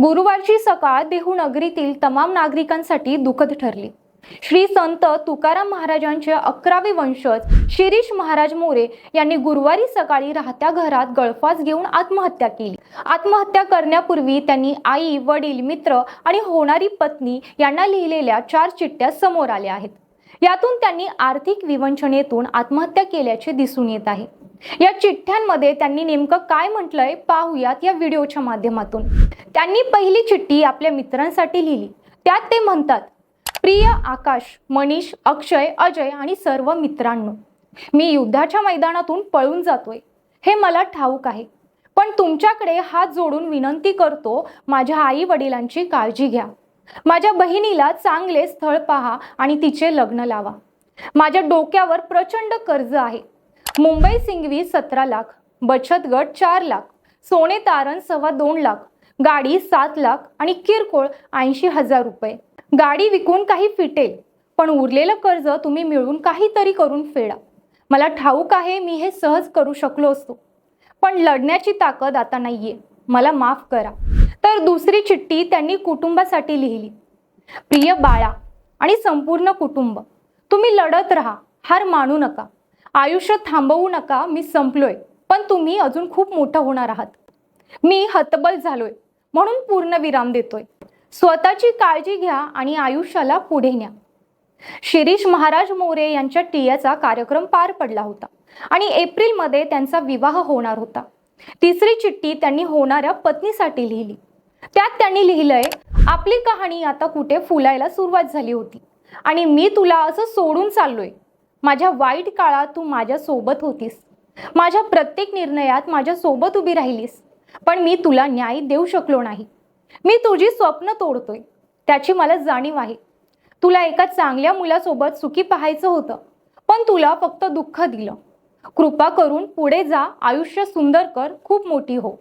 गुरुवारची सकाळ देहू नगरीतील तमाम नागरिकांसाठी दुःखद ठरली. श्री संत तुकाराम महाराजांचे अकरावे वंशज शिरीष महाराज मोरे यांनी गुरुवारी सकाळी राहत्या घरात गळफास घेऊन आत्महत्या केली. आत्महत्या करण्यापूर्वी त्यांनी आई वडील मित्र आणि होणारी पत्नी यांना लिहिलेल्या चार चिठ्ठ्या समोर आल्या आहेत. यातून त्यांनी आर्थिक विवंचनेतून आत्महत्या केल्याचे दिसून येत आहे. या चिठ्ठ्यांमध्ये त्यांनी नेमकं काय म्हटलंय पाहूयात या व्हिडिओच्या माध्यमातून. त्यांनी पहिली चिठ्ठी आपल्या मित्रांसाठी लिहिली. त्यात ते म्हणतात प्रिय आकाश मनीष अक्षय अजय आणि सर्व मित्रांनो मी युद्धाच्या मैदानातून पळून जातोय. हे मला ठाऊक आहे. पण तुमच्याकडे हात जोडून विनंती करतो माझ्या आई वडिलांची काळजी घ्या. माझ्या बहिणीला चांगले स्थळ पहा आणि तिचे लग्न लावा. माझ्या डोक्यावर प्रचंड कर्ज आहे. मुंबई सिंघवी सतरा लाख बचत गट चार लाख सोने तारण सव्वा दोन लाख गाडी सात लाख आणि किरकोळ ऐंशी हजार रुपये. गाडी विकून काही फिटेल पण उरलेलं कर्ज तुम्ही मिळून काहीतरी करून फेडा. मला ठाऊक आहे मी हे सहज करू शकलो असतो. पण लढण्याची ताकद आता नाहीये. मला माफ करा. तर दुसरी चिठ्ठी त्यांनी कुटुंबासाठी लिहिली. प्रिय बाळा आणि संपूर्ण कुटुंब तुम्ही लढत राहा हार मानू नका. आयुष्य थांबवू नका मी संपलोय. पण तुम्ही अजून खूप मोठं होणार आहात. मी हतबल झालोय. म्हणून पूर्ण विराम देतोय. स्वतःची काळजी घ्या आणि आयुष्याला पुढे न्या. शिरीष महाराज मोरे यांच्या टियाचा कार्यक्रम पार पडला होता आणि एप्रिलमध्ये त्यांचा विवाह होणार होता. तिसरी चिठ्ठी त्यांनी होणाऱ्या पत्नीसाठी लिहिली. त्यात त्यांनी लिहिलंय आपली कहाणी आता कुठे फुलायला सुरुवात झाली होती आणि मी तुला असं सोडून चाललोय. माझ्या वाईट काळात तू माझ्या सोबत होतीस. माझ्या प्रत्येक निर्णयात माझ्या सोबत उभी राहिलीस. पण मी तुला न्याय देऊ शकलो नाही. मी तुझी स्वप्न तोडतोय. त्याची मला जाणीव आहे. तुला एका चांगल्या मुलासोबत सुखी पाहायचं होतं. पण तुला फक्त दुःख दिलं. कृपा करून पुढे जा. आयुष्य सुंदर कर. खूप मोठी हो.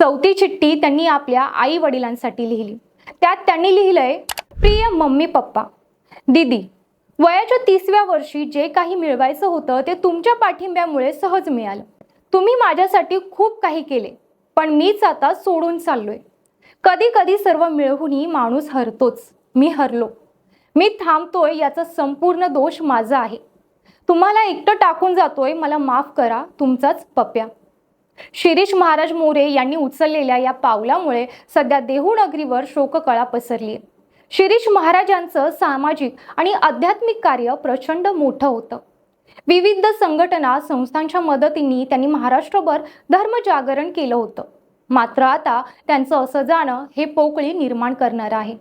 चौथी चिठ्ठी त्यांनी आपल्या आई वडिलांसाठी लिहिली. त्यात त्यांनी लिहिलंय प्रिय मम्मी पप्पा दीदी वयाच्या तिसव्या वर्षी जे काही मिळवायचं होतं ते तुमच्या पाठिंब्यामुळे सहज मिळालं. तुम्ही माझ्यासाठी खूप काही केले पण मीच आता सोडून चाललोय. कधी कधी सर्व मिळवूनही माणूस हरतोच. मी हरलो. मी थांबतोय याचा संपूर्ण दोष माझा आहे. तुम्हाला एकटं टाकून जातोय मला माफ करा तुमचाच पप्या. शिरीष महाराज मोरे यांनी उचललेल्या या पावलामुळे सध्या देहू नगरीवर शोककळा पसरली आहे शिरीष महाराजांचं सामाजिक आणि आध्यात्मिक कार्य प्रचंड मोठं होतं. विविध संघटना संस्थांच्या मदतीने त्यांनी महाराष्ट्रभर धर्मजागरण केलं होतं. मात्र आता त्यांचं असं जाणं हे पोकळी निर्माण करणार आहे.